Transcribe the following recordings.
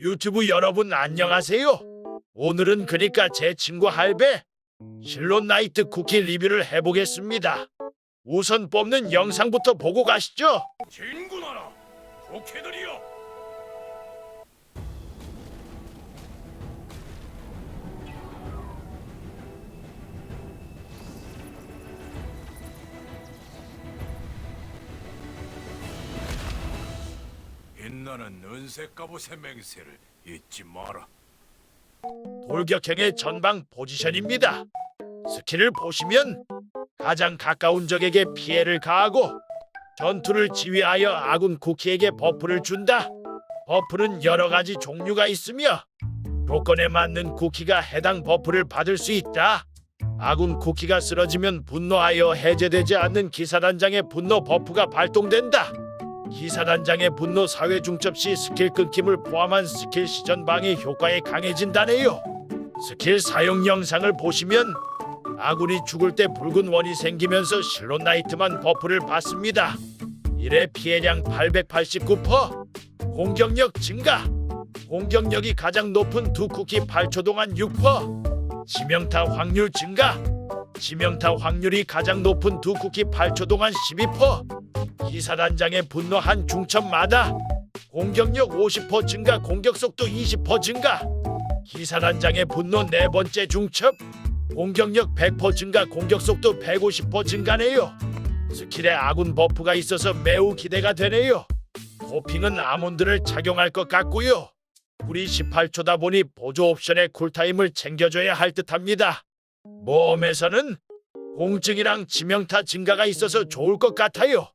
유튜브 여러분 안녕하세요. 오늘은 그니까 제 친구 할배 실론 나이트 쿠키 리뷰를 해보겠습니다. 우선 뽑는 영상부터 보고 가시죠. 친구나라 좋게들이여 나는 은색 갑옷의 맹세를 잊지 마라 돌격행의 전방 포지션입니다. 스킬을 보시면 가장 가까운 적에게 피해를 가하고 전투를 지휘하여 아군 쿠키에게 버프를 준다. 버프는 여러 가지 종류가 있으며 조건에 맞는 쿠키가 해당 버프를 받을 수 있다. 아군 쿠키가 쓰러지면 분노하여 해제되지 않는 기사단장의 분노 버프가 발동된다. 기사단장의 분노 사회 중첩 시 스킬 끊김을 포함한 스킬 시전 방해 효과에 강해진다네요. 스킬 사용 영상을 보시면 아군이 죽을 때 붉은 원이 생기면서 실론 나이트만 버프를 받습니다. 1회 피해량 889%, 공격력 증가, 공격력이 가장 높은 두 쿠키 8초 동안 6%, 치명타 확률 증가, 치명타 확률이 가장 높은 두 쿠키 8초 동안 12%, 기사단장의 분노한 중첩마다 공격력 50% 증가, 공격 속도 20% 증가, 기사단장의 분노 네 번째 중첩, 공격력 100% 증가, 공격 속도 150% 증가네요. 스킬에 아군 버프가 있어서 매우 기대가 되네요. 토핑은 아몬드를 착용할 것 같고요. 불이 18초다 보니 보조 옵션의 쿨타임을 챙겨줘야 할 듯합니다. 모험에서는 공증이랑 치명타 증가가 있어서 좋을 것 같아요.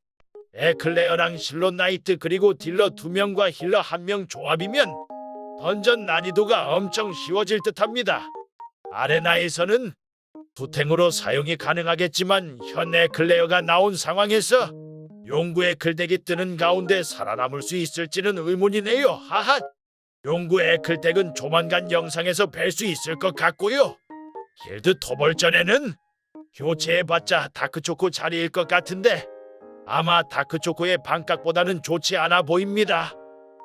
에클레어랑 실론 나이트 그리고 딜러 2명과 힐러 1명 조합이면 던전 난이도가 엄청 쉬워질 듯합니다. 아레나에서는 투탱으로 사용이 가능하겠지만 현 에클레어가 나온 상황에서 용구 에클덱이 뜨는 가운데 살아남을 수 있을지는 의문이네요. 하하. 용구 에클덱은 조만간 영상에서 뵐 수 있을 것 같고요. 길드 토벌전에는 교체해봤자 다크초코 자리일 것 같은데 아마 다크초코의 반값보다는 좋지 않아 보입니다.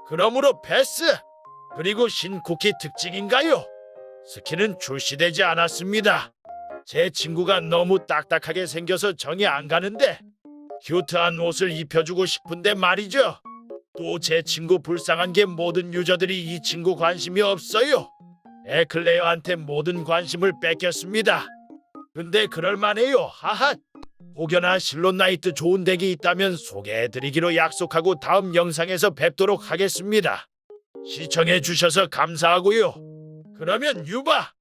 그러므로 패스. 그리고 신쿠키 특징인가요? 스킨은 출시되지 않았습니다. 제 친구가 너무 딱딱하게 생겨서 정이 안 가는데 큐트한 옷을 입혀주고 싶은데 말이죠. 또 제 친구 불쌍한 게 모든 유저들이 이 친구 관심이 없어요. 에클레어한테 모든 관심을 뺏겼습니다. 근데 그럴만해요. 하하. 혹여나 실론 나이트 좋은 덱이 있다면 소개해드리기로 약속하고 다음 영상에서 뵙도록 하겠습니다. 시청해 주셔서 감사하고요. 그러면 유바